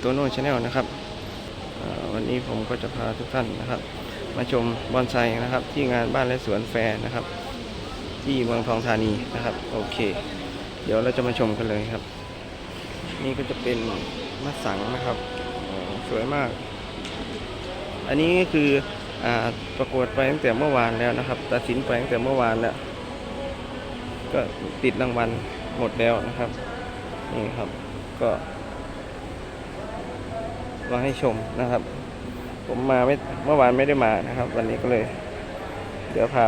โตโน่ชาแนลนะครับวันนี้ผมก็จะพาทุกท่านนะครับ มาชมบอนไซนะครับ ที่งานบ้านและสวนแฟร์นะครับ ที่เมืองทองธานีนะครับ โอเค เดี๋ยวเราจะมาชมกันเลยครับ นี่ก็จะเป็นมะสังนะครับสวยมาก อันนี้คืออประกวดไปตั้งแต่เมื่อวานแล้วนะครับ ตัดสินไปตั้งแต่เมื่อวานแล้ว ก็ติดรางวัลหมดแล้วนะครับ นี่ครับ ก็ มาให้ชมนะครับ ผมมาไม่เมื่อวานไม่ได้มานะครับ วันนี้ก็เลย เดี๋ยวพา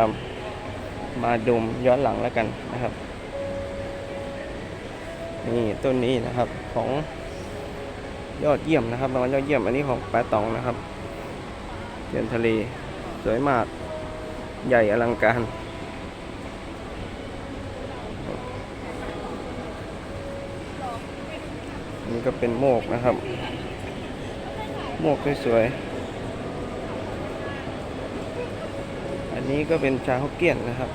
มาดมย้อนหลังแล้วกันนะครับ นี่ต้นนี้นะครับของยอดเยี่ยมนะครับรางวัลยอดเยี่ยมอันนี้ของป้าตองนะครับเทียนทะเลสวยมากใหญ่อลังการนี่ก็เป็นโมกนะครับ โมกสวยๆ อันนี้ก็เป็นชาฮกเกี้ยนนะครับ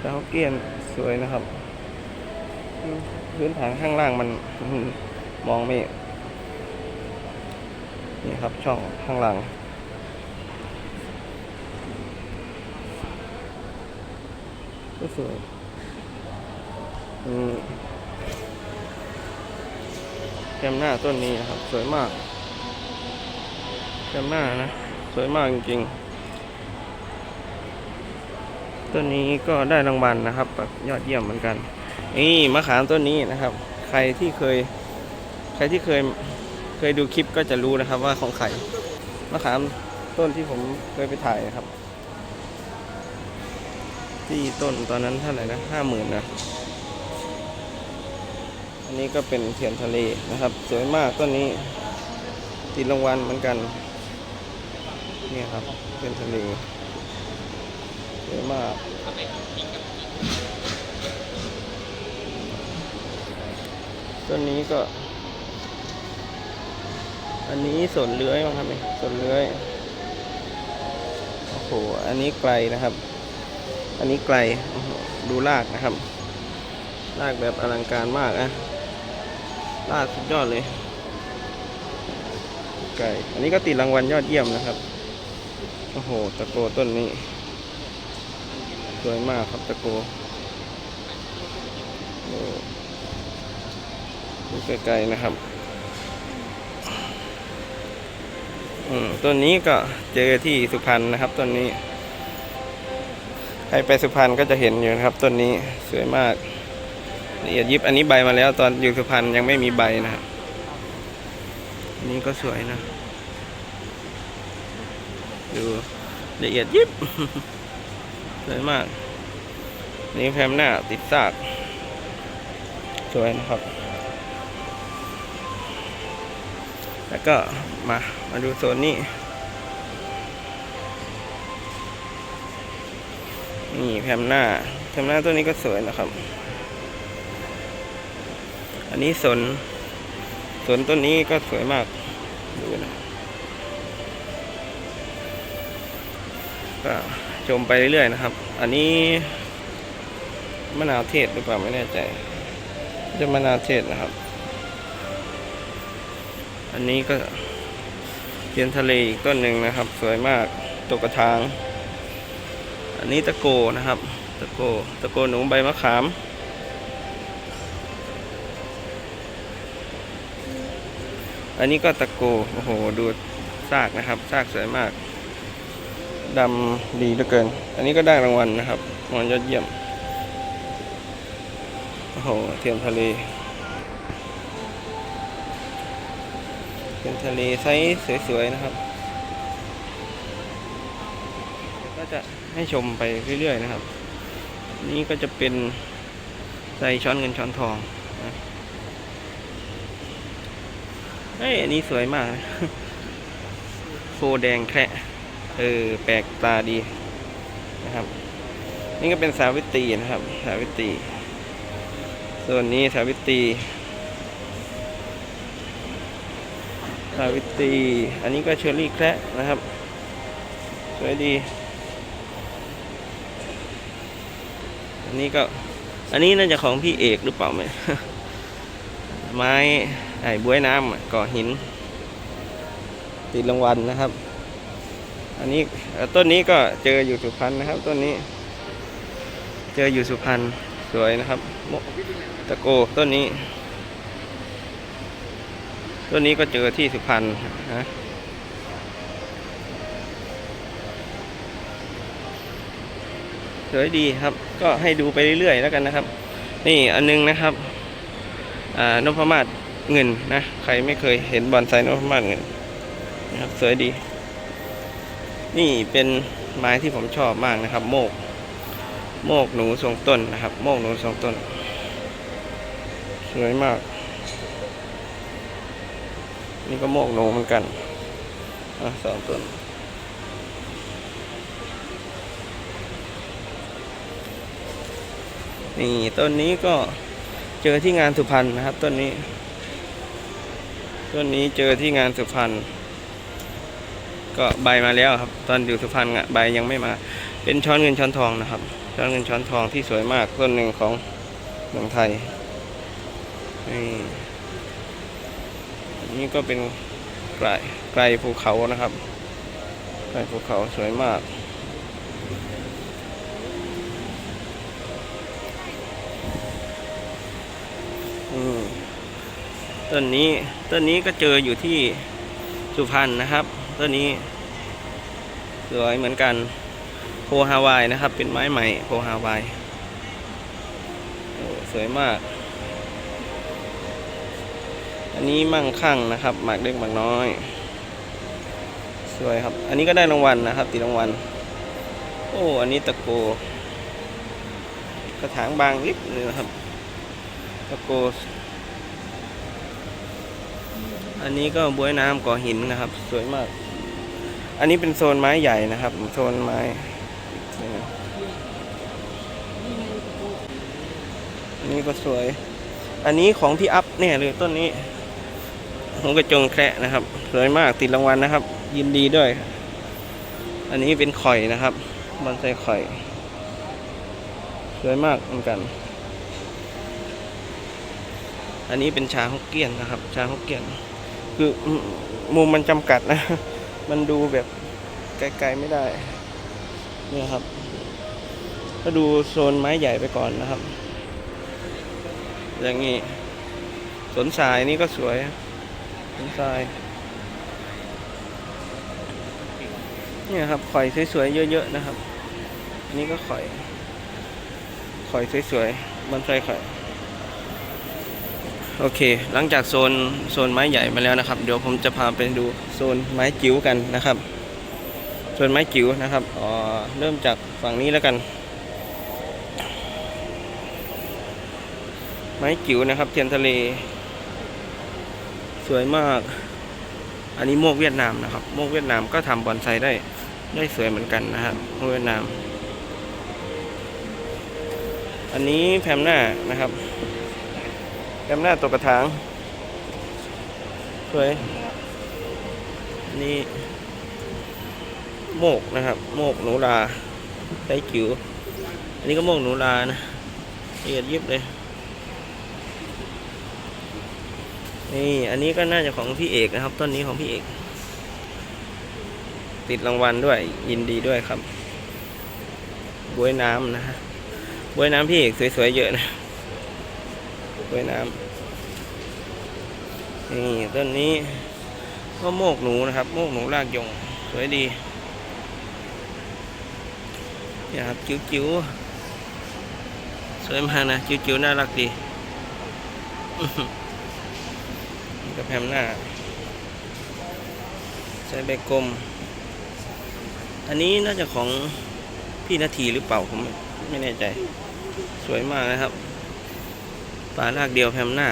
ชาฮกเกี้ยนสวยนะครับ พื้นฐานข้างล่างมันมองไม่ นี่ครับช่องข้างหลังก็สวยอืมแคมหน้าต้นนี้นะครับ สวยมาก แคมหน้านะ สวยมากจริงๆต้นนี้ก็ได้รางวัลนะครับแบบยอดเยี่ยมเหมือนกัน นี่มะขามต้นนี้นะครับ ใครที่เคย ใครที่เคยเคยดูคลิปก็จะรู้นะครับว่าของใครมะขามต้นที่ผมเคยไปถ่ายนะครับ ที่ต้นตอนนั้นเท่าไหร่นะห้าหมื่นนะอันนี้ก็เป็นเทียนทะเลนะครับ สวยมากต้นนี้ติดรางวัลเหมือนกัน นี่ครับเทียนทะเลสวยมากต้นนี้ก็ อันนี้สนเลื้อยมั้งครับเนี่ยสนเลื้อยโอ้โหอันนี้ไกลนะครับ อันนี้ไกลดูรากนะครับรากแบบอลังการมากนะรากสุดยอดเลยไกลอันนี้ก็ติดรางวัลยอดเยี่ยมนะครับ โอ้โห ตะโกต้นนี้ สวยมากครับตะโกโดูไกลๆนะครับ อืมต้นนี้ก็เจอที่สุพรรณนะครับต้นนี้ ใครไปสุพรรณก็จะเห็นอยู่นะครับต้นนี้สวยมากละเอียดยิบอันนี้ใบมาแล้ว ตอนอยู่สุพรรณยังไม่มีใบนะครับนนี้ก็สวยนะ ดูละเอียดยิบสวยมาก นี่แพมหน้าติดซาก สวยนะครับ แล้วก็มา มาดูโซนนี้ นี่แพมหน้าแพมหน้าตัวนี้ก็สวยนะครับ อันนี้สนสนต้นนี้ก็สวยมาก ดูนะ ก็ชมไปเรื่อยๆนะครับ อันนี้มะนาวเทศหรือเปล่าไม่แน่ใจ จะมะนาวเทศนะครับ อันนี้ก็เทียนทะเลอีกต้นหนึ่งนะครับ สวยมากตกกระถาง อันนี้ตะโกนะครับ ตะโกตะโกหนูใบมะขาม อันนี้ก็ตะโกโอ้โหดูซากนะครับซากสวยมาก ดำดีเหลือเกิน อันนี้ก็ได้รางวัลนะครับรางวัลยอดเยี่ยม โอ้โห เทียนทะเลเป็นทะเลไซส์สวยๆนะครับ ก็จะให้ชมไปเรื่อยๆนะครับ นี่ก็จะเป็นใส่ช้อนเงินช้อนทองนะเฮ้ย อันนี้สวยมากโฟแดงแคระ เออแปลกตาดีนะครับ นี่ก็เป็นสาวิตรีนะครับ สาวิตรีส่วนนี้สาวิตรีสาวิตรีอันนี้ก็เชอร์รี่แคระนะครับ สวยดี อันนี้ก็ อันนี้น่าจะของพี่เอกหรือเปล่าไหมไม้ไอ้บ้วยน้ำก่อหิน ติดรางวัลนะครับ อันนี้ต้นนี้ก็เจออยู่สุพรรณนะครับต้นนี้ เจออยู่สุพรรณสวยนะครับโมตะโกต้นนี้ ต้นนี้ก็เจอที่สุพรรณนะสวยดีครับ ก็ให้ดูไปเรื่อยๆแล้วกันนะครับ นี่อันนึงนะครับนพมาศเงินนะ ใครไม่เคยเห็นบอนไซนพมาศเงินนะครับสวยดี นี่เป็นไม้ที่ผมชอบมากนะครับ โมก โมกหนูทรงต้นนะครับ โมกหนูทรงต้น สวยมาก นี่ก็โมกหนูเหมือนกันอะสองต้นนี่ต้นนี้ก็เจอที่งานสุพรรณนะครับ ต้นนี้ ต้นนี้เจอที่งานสุพรรณ ก็ใบมาแล้วครับ ตอนอยู่สุพรรณใบยังไม่มา เป็นช้อนเงินช้อนทองนะครับ ช้อนเงินช้อนทองที่สวยมากต้นหนึ่งของเมืองไทยนี่นี่ก็เป็นไกลไกลภูเขานะครับไกลภูเขาสวยมากต้นนี้ต้นนี้ก็เจออยู่ที่สุพรรณนะครับ ต้นนี้สวยเหมือนกันโพฮาวายนะครับ เป็นไม้ใหม่โพฮาวายโอ้สวยมาก อันนี้มั่งคั่งนะครับ หมากเล็กหมากน้อย สวยครับ อันนี้ก็ได้รางวัลนะครับ ติดรางวัล โอ้ อันนี้ตะโก กระถางบางลิบเลยนะครับ ตะโก อันนี้ก็บวยน้ำก่อหินนะครับ สวยมาก อันนี้เป็นโซนไม้ใหญ่นะครับ โซนไม้นี่นะอันนี้ก็สวย อันนี้ของพี่อัพเนี่ยเลยต้นนี้ของกระจงแคระนะครับ สวยมากติดรางวัลนะครับ ยินดีด้วย อันนี้เป็นข่อยนะครับบอนไซข่อย สวยมากเหมือนกัน อันนี้เป็นชาฮกเกี้ยนนะครับ ชาฮกเกี้ยน คือมุมมันจำกัดนะ มันดูแบบไกลๆไม่ได้เนี่ยครับ ก็ดูโซนไม้ใหญ่ไปก่อนนะครับ อย่างนี้สวนสายนี่ก็สวยสนสายเนี่ยครับข่อยสวยๆเยอะๆนะครับ อันนี้ก็ข่อยข่อยสวยๆบอนไซข่อย โอเค หลังจากโซนโซนไม้ใหญ่มาแล้วนะครับ เดี๋ยวผมจะพาไปดูโซนไม้จิ๋วกันนะครับ โซนไม้จิ๋วนะครับอ๋อเริ่มจากฝั่งนี้แล้วกัน ไม้จิ๋วนะครับเทียนทะเล สวยมาก อันนี้โมกเวียดนามนะครับ โมกเวียดนามก็ทำบอนไซได้ได้สวยเหมือนกันนะครับโมกเวียดนาม อันนี้แพมหน้านะครับ แอมหน้าตัวกระถางสวยนี่โมกนะครับ โมกหนูลาไส์จิ๋วอันนี้ก็โมกหนูลานะละเอียดยิบเลย นี่อันนี้ก็น่าจะของพี่เอกนะครับ ต้นนี้ของพี่เอก ติดรางวัลด้วย ยินดีด้วยครับบวยน้ำนะฮะบวยน้ำพี่เอกสวยๆเยอะนะ กล้วยน้ำนี่ต้นนี้ก็โมกหนูนะครับ โมกหนูรากยงสวยดีนี่ยครับจิ๋วๆสวยมากนะจิ๋วๆน่ารักดีกระแพมหน้าใช้ใบกลม อันนี้น่าจะของพี่นาทีหรือเปล่า ผมไม่แน่ใจ สวยมากนะครับ ปลารากเดียวแพมหน้า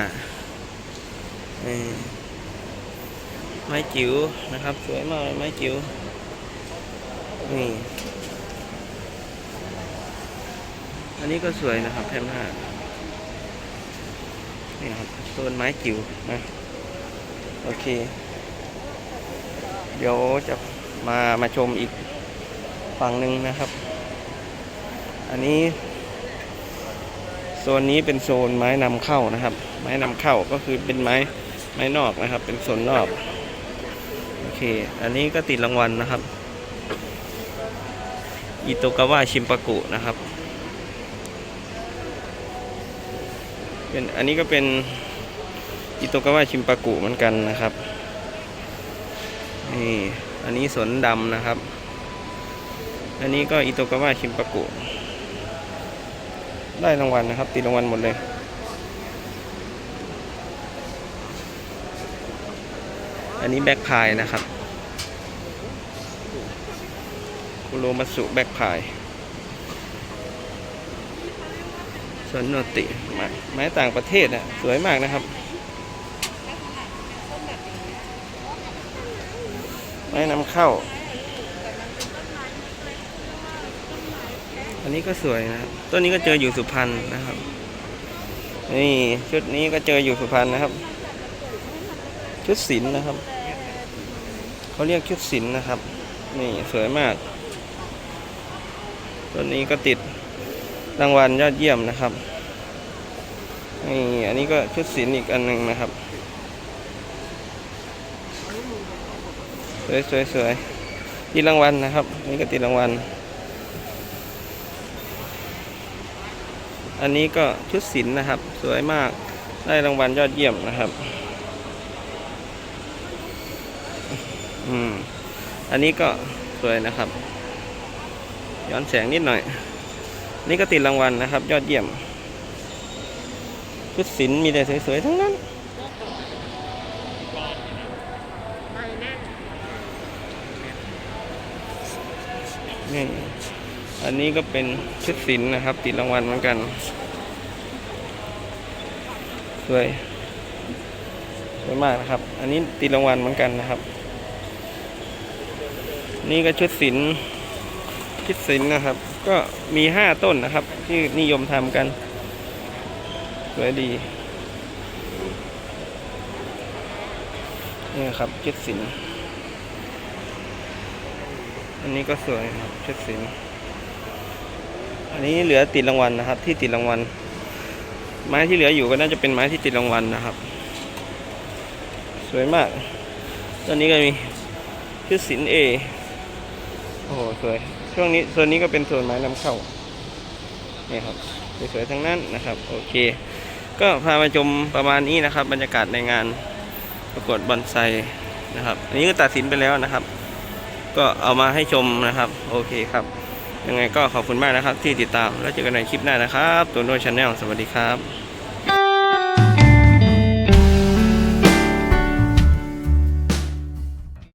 ไม้จิ๋วนะครับ สวยมากเลยไม้จิ๋วนี่อันนี้ก็สวยนะครับแพมหน้านี่ครับต้นไม้จิ๋วนะโอเค เดี๋ยวจะมามาชมอีกฝั่งหนึ่งนะครับ อันนี้ ซนนี้เป็นโซนไม้นำเข้านะครับ ไม้นำเข้าก็คือเป็นไม้ไม้นอกนะครับ เป็นโซนนอกโอเค อันนี้ก็ติดรางวัลนะครับอิโตกาวะชิมปากุนะครับเป็นอันนี้ก็เป็นอิโตกาวะชิมปากุเหมือนกันนะครับนี่อันนี้สนดำนะครับ อันนี้ก็อิโตกาวะชิมปากุ ได้รางวัลนะครับ ติดรางวัลหมดเลย อันนี้แบ็คพายนะครับคุโรมัสุแบ็คพายสวนโนติไม้ไม้ต่างประเทศอะ สวยมากนะครับ ไม้นำเข้า อันนี้ก็สวยนะต้นนี้ก็เจออยู่สุพรรณนะครับ นี่ชุดนี้ก็เจออยู่สุพรรณนะครับ ชุดศิลป์นะครับเขาเรียกชุดศิลป์นะครับ นี่สวยมากตัวนี้ก็ติดรางวัลยอดเยี่ยมนะครับนี่อันนี้ก็ชุดศิลป์อีกอันหนึ่งนะครับ สวยสวยสวยติดรางวัลนะครับ นี่ก็ติดรางวัล อันนี้ก็ชุดศิลป์นะครับ สวยมากได้รางวัลยอดเยี่ยมนะครับอืมอันนี้ก็สวยนะครับ ย้อนแสงนิดหน่อย นี่ก็ติดรางวัลนะครับ ยอดเยี่ยมชุดศิลป์มีแต่สวยๆทั้งนั้นนี่ อันนี้ก็เป็นชุดศิลป์นะครับ ติดรางวัลเหมือนกัน สวย สวยมากนะครับ อันนี้ติดรางวัลเหมือนกันนะครับ นี่ก็ชุดศิลป์ชุดศิลป์นะครับ ก็มีห้าต้นนะครับ ที่นิยมทำกัน สวยดีนี่ครับชุดศิลป์อันนี้ก็สวยครับชุดศิลป์ อันนี้เหลือติดรางวัลนะครับ ที่ติดรางวัล ไม้ที่เหลืออยู่ก็น่าจะเป็นไม้ที่ติดรางวัลนะครับ สวยมากตัวนี้ก็มีชุดศิลป์เอโอ้โหสวย ช่วงนี้โซนนี้ก็เป็นโซนไม้นำเข้านี่ครับสวยๆทั้งนั้นนะครับ โอเค ก็พามาชมประมาณนี้นะครับ บรรยากาศในงานประกวดบอนไซนะครับ อันนี้ก็ตัดสินไปแล้วนะครับ ก็เอามาให้ชมนะครับ โอเคครับ ยังไงก็ขอบคุณมากนะครับที่ติดตามแล้วเจอกันในคลิปหน้านะครับตัวโน้ชาแนลสวัสดีครับ